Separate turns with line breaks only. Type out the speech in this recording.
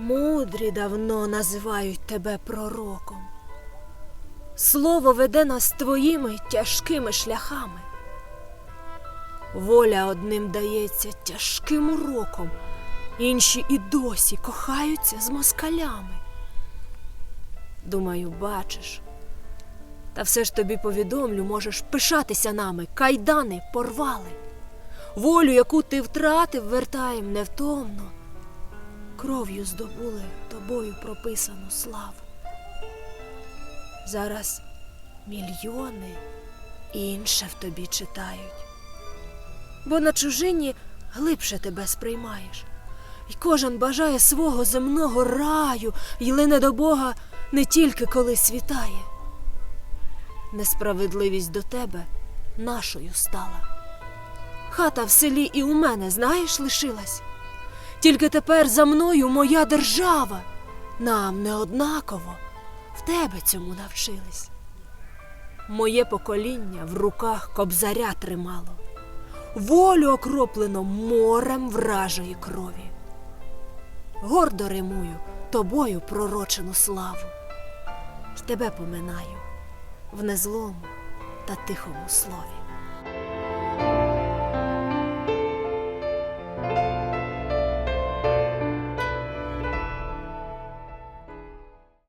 Мудрі давно називають тебе пророком. Слово веде нас твоїми тяжкими шляхами. Воля одним дається тяжким уроком, інші і досі кохаються з москалями. Думаю, бачиш. Та все ж тобі повідомлю, можеш пишатися нами, кайдани порвали. Волю, яку ти втратив, вертаєм невтомно. Кров'ю здобули тобою прописану славу. Зараз мільйони інше в тобі читають. Бо на чужині глибше тебе сприймаєш. І кожен бажає свого земного раю, й лине до Бога не тільки коли світає. Несправедливість до тебе нашою стала. Хата в селі і у мене, знаєш, лишилась. Тільки тепер за мною моя держава. Нам не однаково, в тебе цьому навчились. Моє покоління в руках кобзаря тримало, волю окроплено морем вражої крові. Гордо римую тобою пророчену славу, тебе поминаю в незлому та тихому слові.